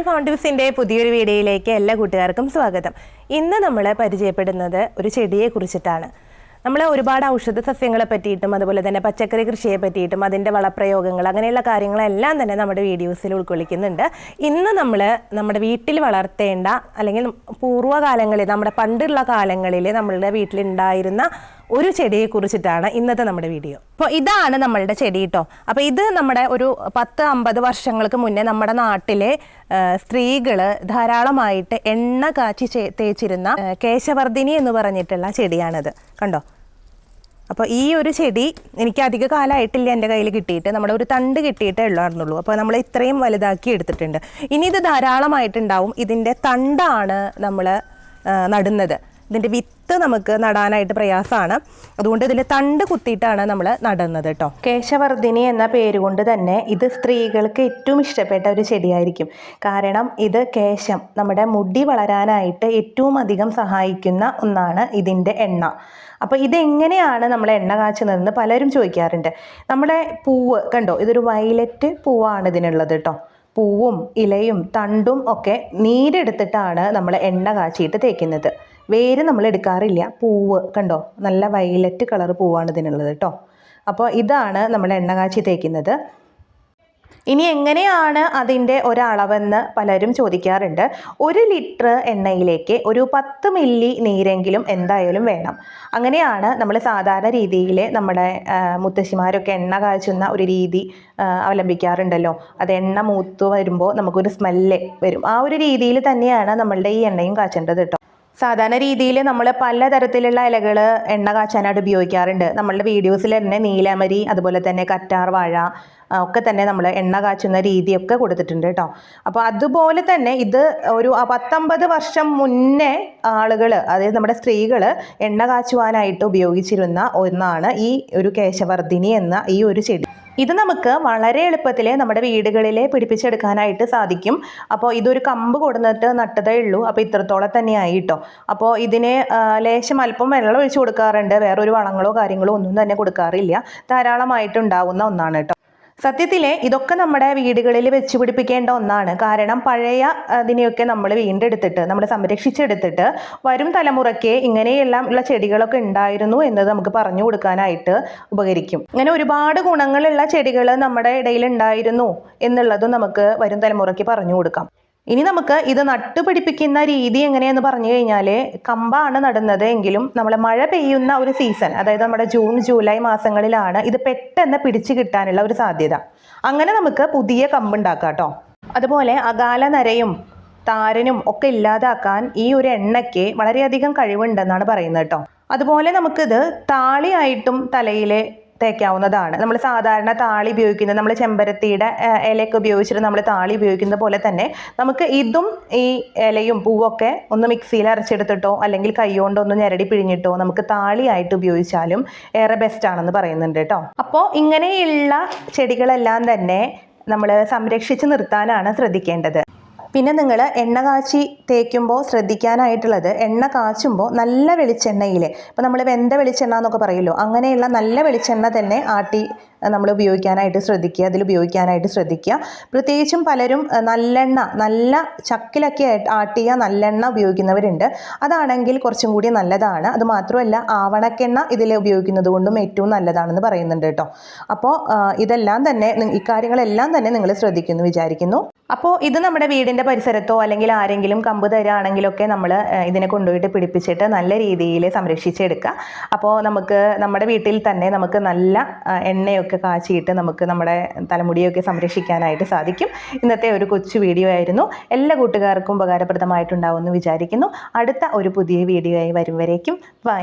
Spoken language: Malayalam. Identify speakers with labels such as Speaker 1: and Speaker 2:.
Speaker 1: ലക്ഷ്മി ഫൗണ്ടൂസിന്റെ പുതിയൊരു വീഡിയോയിലേക്ക് എല്ലാ കൂട്ടുകാർക്കും സ്വാഗതം. ഇന്ന് നമ്മൾ പരിചയപ്പെടുന്നത് ഒരു ചെടിയെ കുറിച്ചിട്ടാണ്. നമ്മൾ ഒരുപാട് ഔഷധ സസ്യങ്ങളെ പറ്റിയിട്ടും അതുപോലെ തന്നെ പച്ചക്കറി കൃഷിയെ പറ്റിയിട്ടും അതിന്റെ വളപ്രയോഗങ്ങൾ അങ്ങനെയുള്ള കാര്യങ്ങളെല്ലാം തന്നെ നമ്മുടെ വീഡിയോസിൽ ഉൾക്കൊള്ളിക്കുന്നുണ്ട്. ഇന്ന് നമ്മൾ നമ്മുടെ വീട്ടിൽ വളർത്തേണ്ട അല്ലെങ്കിൽ പൂർവകാലങ്ങളിൽ നമ്മുടെ പണ്ടുള്ള കാലങ്ങളിൽ നമ്മളുടെ വീട്ടിലുണ്ടായിരുന്ന ഒരു ചെടിയെ കുറിച്ചിട്ടാണ് ഇന്നത്തെ നമ്മുടെ വീഡിയോ. അപ്പോൾ ഇതാണ് നമ്മളുടെ ചെടി കേട്ടോ അപ്പോൾ ഇത് നമ്മുടെ ഒരു പത്ത് അമ്പത് വർഷങ്ങൾക്ക് മുന്നേ നമ്മുടെ നാട്ടിലെ സ്ത്രീകൾ ധാരാളമായിട്ട് എണ്ണ കാച്ചി തേച്ചിരുന്ന കേശവർദ്ധിനി എന്ന് പറഞ്ഞിട്ടുള്ള ചെടിയാണിത്. കണ്ടോ? അപ്പോൾ ഈ ഒരു ചെടി എനിക്ക് അധിക കാലമായിട്ടില്ല എന്റെ കയ്യിൽ കിട്ടിയിട്ട്. നമ്മുടെ ഒരു തണ്ട് കിട്ടിയിട്ടേ ഉള്ളായിരുന്നുള്ളൂ. അപ്പോൾ നമ്മൾ ഇത്രയും വലുതാക്കി എടുത്തിട്ടുണ്ട്. ഇനി ഇത് ധാരാളമായിട്ടുണ്ടാവും. ഇതിന്റെ തണ്ടാണ് നമ്മൾ നടുന്നത്. ഇതിന്റെ വിത്ത് നമുക്ക് നടാനായിട്ട് പ്രയാസമാണ്. അതുകൊണ്ട് ഇതിന്റെ തണ്ട് കുത്തിയിട്ടാണ് നമ്മൾ നടുന്നത് കേട്ടോ. കേശവർദ്ധിനി എന്ന പേരുകൊണ്ട് തന്നെ ഇത് സ്ത്രീകൾക്ക് ഏറ്റവും ഇഷ്ടപ്പെട്ട ഒരു ചെടിയായിരിക്കും. കാരണം ഇത് കേശം നമ്മുടെ മുടി വളരാനായിട്ട് ഏറ്റവും അധികം സഹായിക്കുന്ന ഒന്നാണ് ഇതിന്റെ എണ്ണ. അപ്പോൾ ഇതെങ്ങനെയാണ് നമ്മൾ എണ്ണ കാച്ചുന്നതെന്ന് പലരും ചോദിക്കാറുണ്ട്. നമ്മുടെ പൂവ് കണ്ടോ? ഇതൊരു വയലറ്റ് പൂവാണ് ഇതിനുള്ളത് കേട്ടോ. പൂവും ഇലയും തണ്ടും ഒക്കെ നീരെടുത്തിട്ടാണ് നമ്മൾ എണ്ണ കാച്ചിയിട്ട് തേക്കുന്നത്. വേര് നമ്മൾ എടുക്കാറില്ല. പൂവ് കണ്ടോ? നല്ല വയലറ്റ് കളർ പൂവാണ് ഇതിനുള്ളത് കേട്ടോ അപ്പോൾ ഇതാണ് നമ്മൾ എണ്ണ കാച്ചി തേക്കുന്നത്. ഇനി എങ്ങനെയാണ് അതിന്റെ ഒരളവെന്ന് പലരും ചോദിക്കാറുണ്ട്. ഒരു ലിറ്റർ എണ്ണയിലേക്ക് ഒരു പത്ത് മില്ലി നീരെങ്കിലും എന്തായാലും വേണം. അങ്ങനെയാണ് നമ്മൾ സാധാരണ രീതിയിൽ നമ്മുടെ മുത്തശ്ശിമാരൊക്കെ എണ്ണ കാച്ചുന്ന ഒരു രീതി അവലംബിക്കാറുണ്ടല്ലോ. അത് എണ്ണ മൂത്ത് വരുമ്പോൾ നമുക്കൊരു സ്മെല്ല് വരും. ആ ഒരു രീതിയിൽ തന്നെയാണ് നമ്മളുടെ ഈ എണ്ണയും കാച്ചേണ്ടത് കേട്ടോ സാധാരണ രീതിയിൽ നമ്മൾ പലതരത്തിലുള്ള ഇലകൾ എണ്ണ കാച്ചാനായിട്ട് ഉപയോഗിക്കാറുണ്ട്. നമ്മളുടെ വീഡിയോസിൽ തന്നെ നീലമരി അതുപോലെ തന്നെ കറ്റാർ വാഴ ഒക്കെ തന്നെ നമ്മൾ എണ്ണ കാച്ചുന്ന രീതിയൊക്കെ കൊടുത്തിട്ടുണ്ട് കേട്ടോ. അപ്പോൾ അതുപോലെ തന്നെ ഇത് ഒരു പത്തൊമ്പത് വർഷം മുന്നേ ആളുകൾ അതായത് നമ്മുടെ സ്ത്രീകൾ എണ്ണ കാച്ചുവാനായിട്ട് ഉപയോഗിച്ചിരുന്ന ഒന്നാണ് ഈ ഒരു കേശവർദ്ധിനി എന്ന ഈ ഒരു ചെടി. ഇത് നമുക്ക് വളരെ എളുപ്പത്തിൽ നമ്മുടെ വീടുകളിലെ പിടിപ്പിച്ചെടുക്കാനായിട്ട് സാധിക്കും. അപ്പോൾ ഇതൊരു കമ്പ് കൊടുന്നിട്ട് നട്ടതേ ഉള്ളൂ. അപ്പോൾ ഇത്രത്തോളം തന്നെയായി കേട്ടോ. അപ്പോൾ ഇതിന് ലേശം അല്പം വെള്ളം ഒഴിച്ചു കൊടുക്കാറുണ്ട്. വേറൊരു വളങ്ങളോ കാര്യങ്ങളോ ഒന്നും തന്നെ കൊടുക്കാറില്ല. ധാരാളമായിട്ട് ഉണ്ടാവുന്ന ഒന്നാണ് കേട്ടോ. സത്യത്തിലെ ഇതൊക്കെ നമ്മുടെ വീടുകളിൽ വെച്ച് പിടിപ്പിക്കേണ്ട ഒന്നാണ്. കാരണം പഴയ അതിനെയൊക്കെ നമ്മൾ വീണ്ടെടുത്തിട്ട് നമ്മൾ സംരക്ഷിച്ചെടുത്തിട്ട് വരും തലമുറയ്ക്ക് ഇങ്ങനെയെല്ലാം ഉള്ള ചെടികളൊക്കെ ഉണ്ടായിരുന്നു എന്നത് നമുക്ക് പറഞ്ഞു കൊടുക്കാനായിട്ട് ഉപകരിക്കും. ഇങ്ങനെ ഒരുപാട് ഗുണങ്ങളുള്ള ചെടികൾ നമ്മുടെ ഇടയിൽ ഉണ്ടായിരുന്നു എന്നുള്ളതും നമുക്ക് വരും തലമുറയ്ക്ക് പറഞ്ഞു കൊടുക്കാം. ഇനി നമുക്ക് ഇത് നട്ടുപിടിപ്പിക്കുന്ന രീതി എങ്ങനെയെന്ന് പറഞ്ഞു കഴിഞ്ഞാൽ കമ്പാണ് നടുന്നത് എങ്കിലും നമ്മൾ മഴ പെയ്യുന്ന ഒരു സീസൺ അതായത് നമ്മുടെ ജൂൺ ജൂലൈ മാസങ്ങളിലാണ് ഇത് പെട്ടെന്ന് പിടിച്ചു കിട്ടാനുള്ള ഒരു സാധ്യത. അങ്ങനെ നമുക്ക് പുതിയ കമ്പ് ഉണ്ടാക്കാം കേട്ടോ അതുപോലെ അകാല നരയും താരനും ഒക്കെ ഇല്ലാതാക്കാൻ ഈ ഒരു എണ്ണയ്ക്ക് വളരെയധികം കഴിവുണ്ടെന്നാണ് പറയുന്നത് കേട്ടോ അതുപോലെ നമുക്കിത് താളിയായിട്ടും തലയിൽ തേക്കാവുന്നതാണ് നമ്മൾ സാധാരണ താളി ഉപയോഗിക്കുന്നത് നമ്മൾ ചെമ്പരത്തിയുടെ ഇലയൊക്കെ ഉപയോഗിച്ചിട്ട് നമ്മൾ താളി ഉപയോഗിക്കുന്ന പോലെ തന്നെ നമുക്ക് ഇതും ഈ ഇലയും പൂവൊക്കെ ഒന്ന് മിക്സിയിൽ അരച്ചെടുത്തിട്ടോ അല്ലെങ്കിൽ കൈകൊണ്ട് ഒന്ന് ഞരടി പിഴിഞ്ഞിട്ടോ നമുക്ക് താളിയായിട്ട് ഉപയോഗിച്ചാലും ഏറെ ബെസ്റ്റ് ആണെന്ന് പറയുന്നുണ്ട് കേട്ടോ. അപ്പോൾ ഇങ്ങനെയുള്ള ചെടികളെല്ലാം തന്നെ നമ്മൾ സംരക്ഷിച്ച് നിർത്താനാണ് ശ്രദ്ധിക്കേണ്ടത്. പിന്നെ നിങ്ങൾ എണ്ണ കാച്ചി തേക്കുമ്പോൾ ശ്രദ്ധിക്കാനായിട്ടുള്ളത് എണ്ണ കാച്ചുമ്പോൾ നല്ല വെളിച്ചെണ്ണയിൽ ഇപ്പോൾ നമ്മൾ വെന്ത വെളിച്ചെണ്ണ എന്നൊക്കെ പറയുമല്ലോ അങ്ങനെയുള്ള നല്ല വെളിച്ചെണ്ണ തന്നെ ആട്ടി നമ്മൾ ഉപയോഗിക്കാനായിട്ട് ശ്രദ്ധിക്കുക അതിൽ ഉപയോഗിക്കാനായിട്ട് ശ്രദ്ധിക്കുക. പ്രത്യേകിച്ചും പലരും നല്ലെണ്ണ നല്ല ചക്കിലൊക്കെ ആട്ടിയ നല്ലെണ്ണ ഉപയോഗിക്കുന്നവരുണ്ട്. അതാണെങ്കിൽ കുറച്ചും കൂടി നല്ലതാണ്. അത് മാത്രമല്ല ആവണക്കെണ്ണ ഇതിൽ ഉപയോഗിക്കുന്നത് കൊണ്ടും ഏറ്റവും നല്ലതാണെന്ന് പറയുന്നുണ്ട് കേട്ടോ. അപ്പോൾ ഇതെല്ലാം തന്നെ ഇക്കാര്യങ്ങളെല്ലാം തന്നെ നിങ്ങൾ ശ്രദ്ധിക്കുന്നു വിചാരിക്കുന്നു. അപ്പോൾ ഇത് നമ്മുടെ വീടിന്റെ പരിസരത്തോ അല്ലെങ്കിൽ ആരെങ്കിലും കമ്പ് തരാണെങ്കിലൊക്കെ നമ്മൾ ഇതിനെ കൊണ്ടുപോയിട്ട് പിടിപ്പിച്ചിട്ട് നല്ല രീതിയിൽ സംരക്ഷിച്ചെടുക്കുക. അപ്പോൾ നമുക്ക് നമ്മുടെ വീട്ടിൽ തന്നെ നമുക്ക് നല്ല ആ, എണ്ണയൊക്കെ കാച്ചിയിട്ട് നമുക്ക് നമ്മുടെ തലമുടിയൊക്കെ സംരക്ഷിക്കാനായിട്ട് സാധിക്കും. ഇന്നത്തെ ഒരു കൊച്ചു വീഡിയോ ആയിരുന്നു. എല്ലാ കൂട്ടുകാർക്കും ഉപകാരപ്രദമായിട്ടുണ്ടാവുമെന്ന് വിചാരിക്കുന്നു. അടുത്ത ഒരു പുതിയ വീഡിയോ ആയി വരും വരേക്കും ബൈ